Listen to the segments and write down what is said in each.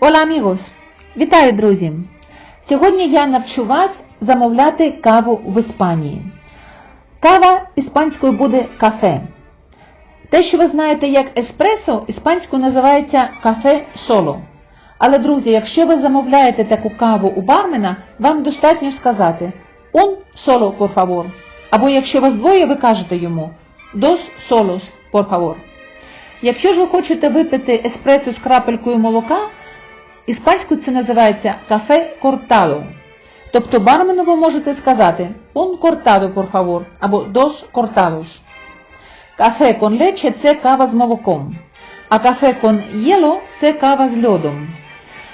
Hola amigos! Вітаю, друзі! Сьогодні я навчу вас замовляти каву в Іспанії. Кава іспанською буде кафе. Те, що ви знаєте як еспресо, іспанською називається кафе соло. Але, друзі, якщо ви замовляєте таку каву у бармена, вам достатньо сказати un solo, por favor. Або якщо вас двоє, ви кажете йому dos solos, por favor. Якщо ж ви хочете випити еспресо з крапелькою молока, іспанською це називається кафе кортадо. Тобто бармену ви можете сказати un cortado, por favor, або dos cortados. Кафе con leche – це кава з молоком, а кафе con hielo – це кава з льодом.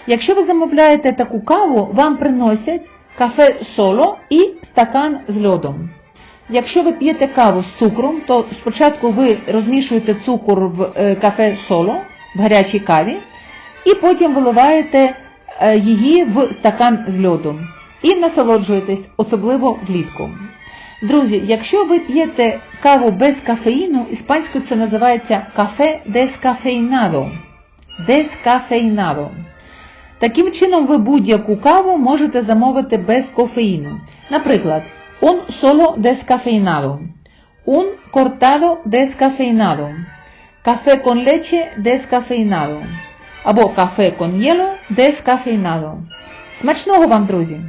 Якщо ви замовляєте таку каву, вам приносять кафе соло і стакан з льодом. Якщо ви п'єте каву з цукром, то спочатку ви розмішуєте цукор в е, кафе соло, в гарячій каві, і потім виливаєте е, її в стакан з льодом. І насолоджуєтесь, особливо влітку. Друзі, якщо ви п'єте каву без кофеїну, іспанською це називається кафе дескафейнадо. Дескафейнадо. Таким чином, ви будь-яку каву можете замовити без кофеїну. Наприклад, un solo descafeinado, un cortado descafeinado, café con leche descafeinado або кафе кон'єло descafeinado. Смачного вам, друзі!